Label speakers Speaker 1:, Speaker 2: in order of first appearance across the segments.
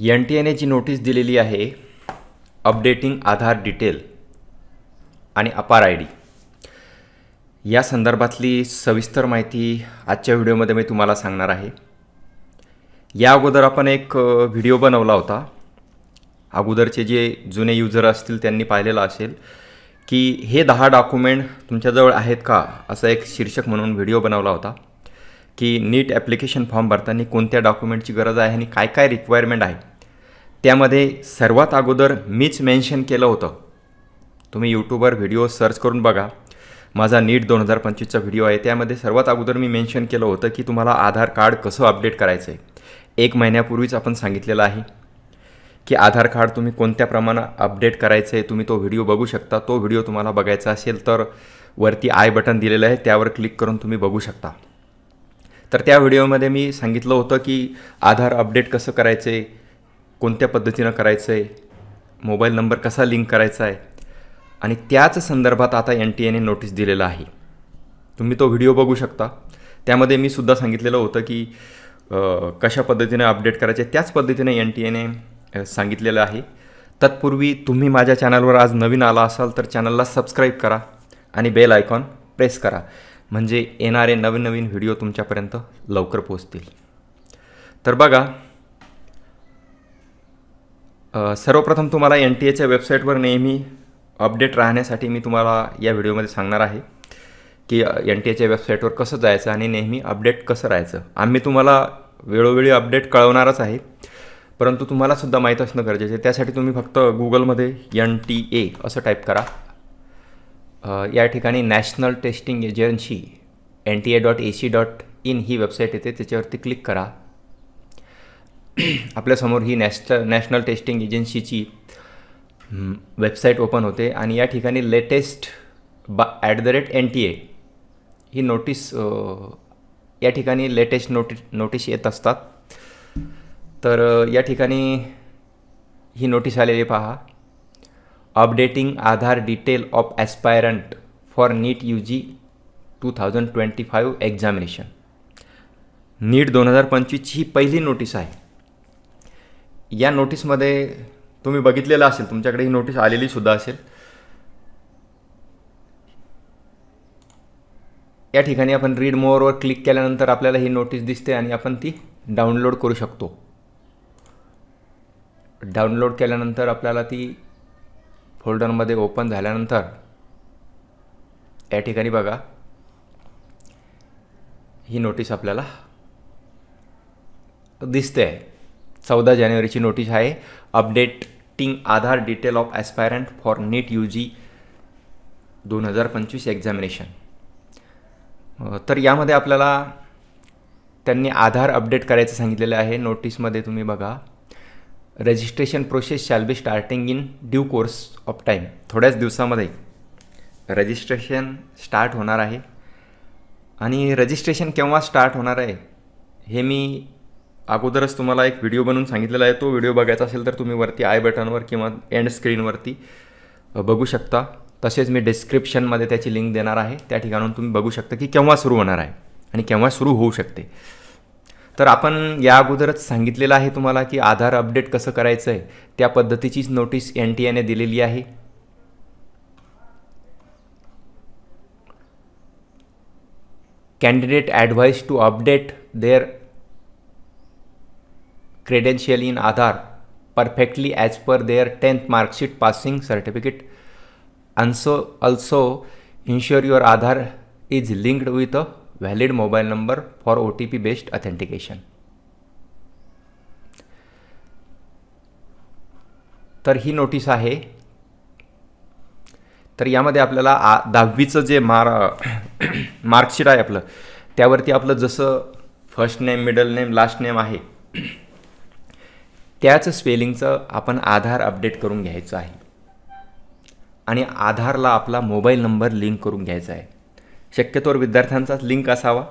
Speaker 1: N T एने जी notice दिलेली आहे. अपडेटिंग आधार डिटेल आणि अपार आय डी. या संदर्भातली सविस्तर माहिती आजच्या व्हिडिओमध्ये मी तुम्हाला सांगणार आहे. या अगोदर आपण एक व्हिडिओ बनवला होता. अगोदरचे जे जुने युजर असतील त्यांनी पाहिलेलं असेल की हे दहा डॉक्युमेंट तुमच्याजवळ आहेत का? असं एक शीर्षक म्हणून व्हिडिओ बनवला होता. की नीट ॲप्लिकेशन फॉर्म भरताना कोणत्या डॉक्युमेंटची गरज आहे आणि काय काय रिक्वायरमेंट आहे. त्यामध्ये सर्वात अगोदर मीच मेन्शन केलं होतं. तुम्ही यूट्यूबवर व्हिडिओ सर्च करून बघा. माझा नीट दोन हजार पंचवीसचा व्हिडिओ आहे. त्यामध्ये सर्वात अगोदर मी मेन्शन केलं होतं की तुम्हाला आधार कार्ड कसं अपडेट करायचं आहे. एक महिन्यापूर्वीच आपण सांगितलेलं आहे की आधार कार्ड तुम्ही कोणत्या प्रमाणात अपडेट करायचं आहे तुम्ही तो व्हिडिओ बघू शकता. तो व्हिडिओ तुम्हाला बघायचा असेल तर वरती आय बटन दिलेलं आहे. त्यावर क्लिक करून तुम्ही बघू शकता. तर त्या व्हिडिओमध्ये मी सांगितलं होतं की आधार अपडेट कसं करायचं आहे कोणत्या पद्धतीनं करायचं आहे मोबाईल नंबर कसा लिंक करायचा आहे आणि त्याच संदर्भात आता एन टी एने नोटीस दिलेलं आहे. तुम्ही तो व्हिडिओ बघू शकता. त्यामध्ये मी सुद्धा सांगितलेलं होतं की कशा पद्धतीने अपडेट करायचे त्याच पद्धतीने एन टी एने सांगितलेलं आहे. तत्पूर्वी तुम्ही माझ्या चॅनलवर आज नवीन आला असाल तर चॅनलला सबस्क्राईब करा आणि बेल आयकॉन प्रेस करा. म्हणजे येणारे नवीन नवीन व्हिडिओ तुमच्यापर्यंत लवकर पोचतील तर बघा सर्वप्रथम तुम्हाला एन टी एच्या वेबसाईटवर नेहमी अपडेट राहण्यासाठी मी तुम्हाला या व्हिडिओमध्ये सांगणार आहे की एन टी एच्या वेबसाईटवर कसं जायचं आणि नेहमी अपडेट कसं राहायचं. आम्ही तुम्हाला वेळोवेळी अपडेट कळवणारच आहे परंतु तुम्हालासुद्धा माहीत असणं गरजेचं आहे. त्यासाठी तुम्ही फक्त गुगलमध्ये एन टी ए असं टाईप करा. या ठिकाणी national testing agency N T A dot A C dot in he website येते. त्याच्यावरती क्लिक करा. आपल्यासमोर ही नॅशट नॅशनल टेस्टिंग एजन्सीची वेबसाईट ओपन होते. आणि या ठिकाणी लेटेस्ट बा at the rate N T A he notice या ठिकाणी लेटेस्ट नोटी नोटीस येत असतात. तर या ठिकाणी ही नोटीस आलेली पहा. Updating Aadhaar detail of aspirant for NEET U G two thousand twenty five examination NEET दोन हजार पंचवीसची ही पहिली नोटीस आहे. या नोटीसमध्ये तुम्ही बघितलेलं असेल तुमच्याकडे ही नोटीस आलेली सुद्धा असेल. या ठिकाणी आपण रीड मोअरवर क्लिक केल्यानंतर आपल्याला ही नोटीस दिसते आणि आपण ती डाउनलोड करू शकतो. डाउनलोड केल्यानंतर आपल्याला ती फोल्डरमध्ये ओपन झाल्यानंतर या ठिकाणी बघा ही नोटीस आपल्याला दिसते. आहे चौदा जानेवारीची नोटीस आहे. Updating Aadhaar detail of aspirant for NEET U G दोन हजार पंचवीस एक्झामिनेशन तर यामध्ये आपल्याला त्यांनी आधार अपडेट करायचं सांगितलेलं आहे. नोटीसमध्ये तुम्ही बघा registration process shall be starting in due course of time थोड्याच दिवसामध्ये रजिस्ट्रेशन स्टार्ट होणार आहे. आणि रजिस्ट्रेशन केव्हा स्टार्ट होणार आहे हे मी अगोदरच तुम्हाला एक व्हिडिओ बनवून सांगितलेला आहे. तो व्हिडिओ बघायचा असेल तर तुम्ही वरती आय बटनवर किंवा एंड स्क्रीनवरती बघू शकता. तसेच मी डिस्क्रिप्शनमध्ये त्याची लिंक देणार आहे. त्या ठिकाणून तुम्ही बघू शकता की केव्हा सुरू होणार आहे आणि केव्हा सुरू होऊ शकते. तर आपण या अगोदरच सांगितलेलं आहे तुम्हाला की आधार अपडेट कसं करायचं आहे त्या पद्धतीचीच नोटीस एन टी एने दिलेली आहे. Candidate advise to update their credential in Aadhaar perfectly as per their tenth marksheet passing certificate also also ensure your Aadhaar is linked with a valid mobile number for OTP based authentication. तर ही notice आहे. तर यामध्ये आपल्याला आ दहावीचं जे मार marksheet आहे आपलं त्यावरती आपलं जसं first name middle name last name आहे त्याच स्पेलिंगचं आपण आधार अपडेट करून घ्यायचं आहे. आणि आधारला आपला मोबाईल नंबर लिंक करून घ्यायचा आहे. शक्यतोवर विद्यार्थ्यांचाच लिंक असावा.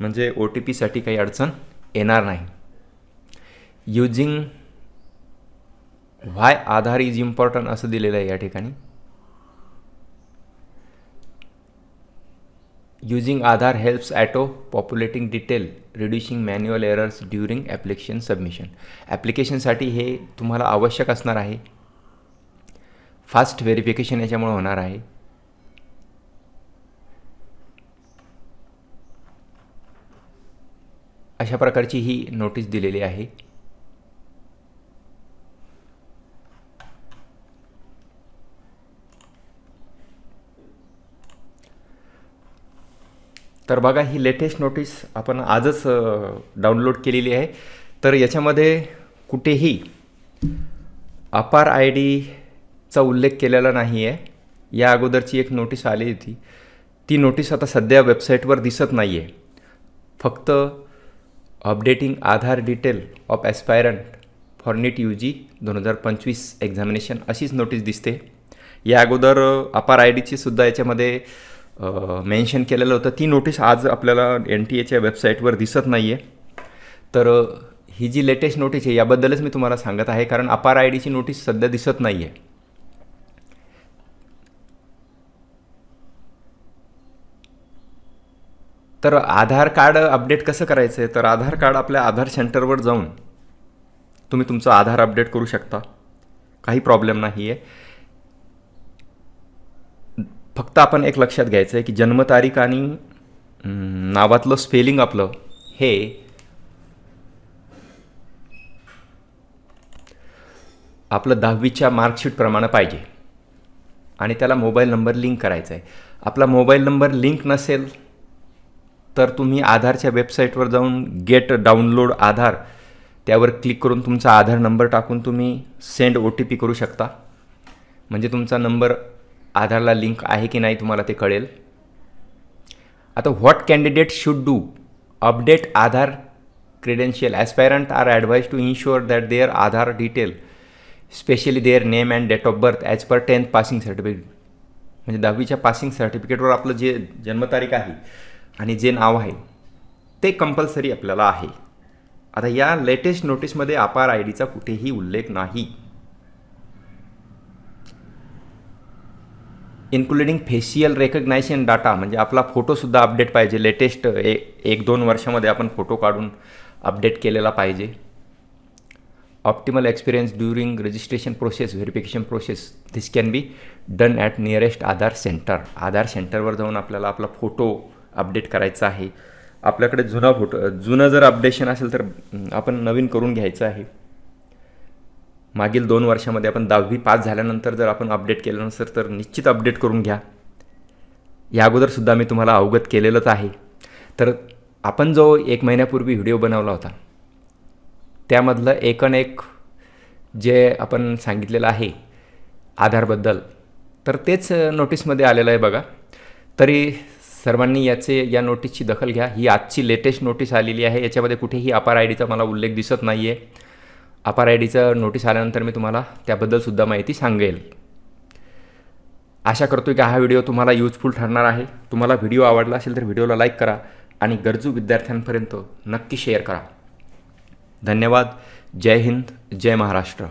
Speaker 1: म्हणजे ओ टी पीसाठी काही अडचण येणार नाही. Using why Aadhaar is important असं दिलेलं आहे या ठिकाणी. Using Aadhaar helps auto populating detail reducing manual errors during application submission ॲप्लिकेशनसाठी हे तुम्हाला आवश्यक असणार आहे. फास्ट व्हेरिफिकेशन याच्यामुळे होणार आहे. अशा प्रकारची ही नोटीस दिलेली आहे. तर बघा ही लेटेस्ट नोटीस आपण आजच डाउनलोड केलेली आहे. तर याच्यामध्ये कुठेही अपार आय डीचा उल्लेख केलेला नाही आहे या अगोदरची एक नोटीस आली होती. ती नोटीस आता सध्या वेबसाईटवर दिसत नाही आहे फक्त updating Aadhaar detail of aspirant for NEET U G दोन हजार पंचवीस एक्झामिनेशन अशीच नोटीस दिसते. या अगोदर अपार आय डीची सुद्धा याच्यामध्ये मेन्शन केलेलं होतं. ती नोटीस आज आपल्याला एन टी एच्या वेबसाईटवर दिसत नाही आहे तर ही जी लेटेस्ट नोटीस आहे याबद्दलच मी तुम्हाला सांगत आहे कारण अपार आय डीची नोटीस सध्या दिसत नाही आहे तर आधार कार्ड अपडेट कसं करायचं आहे तर आधार कार्ड आपल्या आधार सेंटरवर जाऊन तुम्ही तुमचं आधार अपडेट करू शकता. काही प्रॉब्लेम नाही आहे फक्त आपण एक लक्षात घ्यायचं आहे की जन्मतारीख आणि नावातलं स्पेलिंग आपलं हे आपलं दहावीच्या मार्कशीटप्रमाणे पाहिजे. आणि त्याला मोबाईल नंबर लिंक करायचा आहे आपला मोबाईल नंबर लिंक नसेल तर तुम्ही आधारच्या वेबसाईटवर जाऊन गेट डाउनलोड आधार त्यावर क्लिक करून तुमचा आधार नंबर टाकून तुम्ही सेंड ओ टी पी करू शकता. म्हणजे तुमचा नंबर आधारला लिंक आहे की नाही तुम्हाला ते कळेल. आता what candidate should do update Aadhaar credential aspirant are advise to ensure that their Aadhaar detail specially their name and date of birth as per tenth passing certificate म्हणजे दहावीच्या पासिंग सर्टिफिकेटवर आपलं जे जन्मतारीख आहे आणि जे नाव आहे ते कंपल्सरी आपल्याला आहे. आता या लेटेस्ट नोटीसमध्ये अपार आय डीचा कुठेही उल्लेख नाही. इन्क्लुडिंग फेशियल रेकग्नायशन डाटा म्हणजे आपला फोटोसुद्धा अपडेट पाहिजे. लेटेस्ट ए एक दोन वर्षामध्ये आपण फोटो काढून अपडेट केलेला पाहिजे. Optimal experience during registration process verification process this can be done at nearest Aadhaar centre Aadhaar सेंटरवर जाऊन आपल्याला आपला फोटो अपडेट करायचा आहे. आपल्याकडे जुना फोटो जुनं जर अपडेशन असेल तर आपण नवीन करून घ्यायचं आहे. मागील दोन वर्षामध्ये आपण दहावी पास झाल्यानंतर जर आपण अपडेट केलं नसेल तर निश्चित अपडेट करून घ्या. या अगोदरसुद्धा मी तुम्हाला अवगत केलेलंच आहे. तर आपण जो एक महिन्यापूर्वी व्हिडिओ बनवला होता त्यामधलं एकन एक जे आपण सांगितलेलं आहे आधारबद्दल तर तेच नोटीसमध्ये आलेलं आहे बघा. तरी सर्वांनी याचे या नोटीसची दखल घ्या. ही आजची लेटेस्ट नोटीस आलेली आहे. याच्यामध्ये कुठेही अपार आय डीचा मला उल्लेख दिसत नाही आहे अपार आय डीचं नोटीस आल्यानंतर मी तुम्हाला त्याबद्दलसुद्धा माहिती सांगेल. आशा करतो की हा व्हिडिओ तुम्हाला युजफुल ठरणार आहे. तुम्हाला व्हिडिओ आवडला असेल तर व्हिडिओला लाईक करा आणि गरजू विद्यार्थ्यांपर्यंत नक्की शेअर करा. धन्यवाद. जय हिंद. जय महाराष्ट्र.